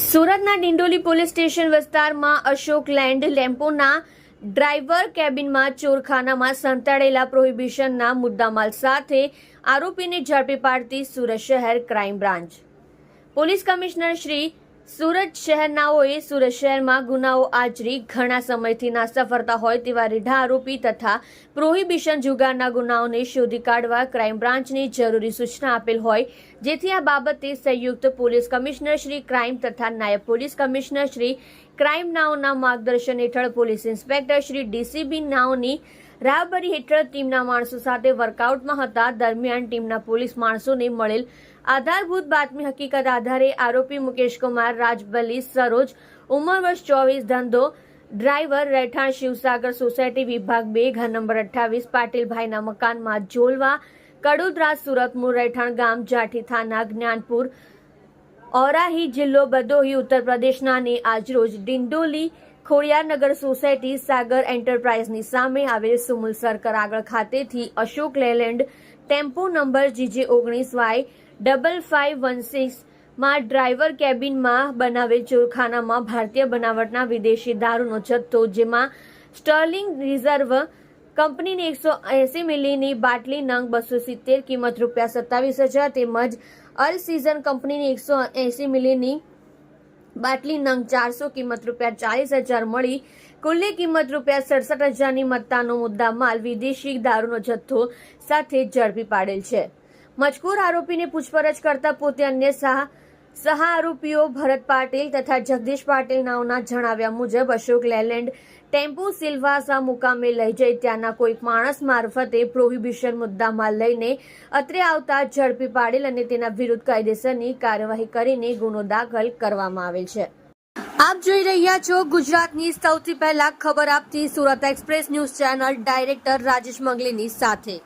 સુરતના Dindoli police station વિસ્તારમાં અશોક લેન્ડ લેમ્પોના ડ્રાઈવર કેબિનમાં ચોરખાનામાં સંતાડેલા પ્રોહિબિશનના મુદ્દામાલ સાથે આરોપીને ઝડપી પાડતી સુરત શહેર crime branch. Police commissioner Shri Surat શહેરનાઓએ Surat શહેરમાં ગુનાઓ આચરી, ઘણા સમયથી નાસ્તા ફરતા હોય તેવા રીઢા આરોપી તથા પ્રોહિબિશન જુગારના ગુનાઓને શોધી કાઢવા ક્રાઇમ બ્રાન્ચને જરૂરી સૂચના આપેલ હોય, જેથી આ બાબતે સંયુક્ત પોલીસ કમિશનર શ્રી ક્રાઇમ તથા નાયબ પોલીસ કમિશનર શ્રી ક્રાઇમ નાઓના માર્ગદર્શન હેઠળ પોલીસ ઇન્સ્પેક્ટર શ્રી ડીસીબી નાઓની રાહબરી હેઠળ ટીમના માણસો સાથે વર્કઆઉટમાં હતા. દરમિયાન ટીમના પોલીસ માણસોને મળેલ આધારભૂત બાતમી હકીકત આધારે આરોપી મુકેશ કુમાર, રાજબલી, સરોજ, ઉંમર વર્ષ ચોવીસ, ધંધો, ડ્રાઈવર, રહેઠાણ, શિવસાગર સોસાયટી વિભાગ બે, ઘર નંબર અઠ્ઠાવીસ, પાટીલભાઈના મકાનમાં જોલવા, કડોદરા સુરત મૂળ રહેઠાણ ગામ, જાઠી થાના, જ્ઞાનપુર ઔરાહી જિલ્લો, બદોહી ઉત્તર પ્રદેશના ને આજરોજ ડિંડોલી ખોડિયારનગર સોસાયટી સાગર એન્ટરપ્રાઇઝની સામે આવેલ સુમુલ સર્કલ આગળ ખાતેથી Ashok Leyland tempo number GJ ઓગણીસ વાય ડબલ ફાઇવ વન સિક્સમાં ડ્રાઈવર કેબિનમાં બનાવેલ ચોરખાનામાં ભારતીય બનાવટના વિદેશી દારૂનો જથ્થો, જેમાં સ્ટર્લિંગ રિઝર્વ કંપનીની એકસો એસી મિલીની બાટલી નંગ બસો સિત્તેર કિંમત રૂપિયા સત્તાવીસ હજાર તેમજ અલ સીઝન કંપનીની એકસો એસી મિલીની બાટલી નંગ ચારસો કિંમત રૂપિયા ચાલીસ હજાર મળી. કુલ્લી કિંમત રૂપિયા સડસઠ હજારની મત્તાનો મુદ્દા માલ વિદેશી દારૂનો જથ્થો સાથે ઝડપી પાડેલ છે. મજકૂર આરોપીને પૂછપરછ કરતા પોતે અન્ય સહ સહ આરોપીઓ ભરત પાટીલ તથા જગદીશ પાટીલ નાઓના જણાવ્યા મુજબ અશોક લેલેન્ડ ટેમ્પો સિલ્વાસા મુકામે લઈ જઈ ત્યાંના કોઈક માણસ મારફતે પ્રોહિબિશન મુદ્દામાં લઈને અત્રે આવતા ઝડપી પાડેલ અને તેના વિરુદ્ધ કાયદેસરની કાર્યવાહી કરીને ગુનો દાખલ કરવામાં આવેલ છે. આપ જોઈ રહ્યા છો ગુજરાતની સૌથી પહેલા ખબર આપતી Surat express news channel director Rajesh મંગલીની સાથે.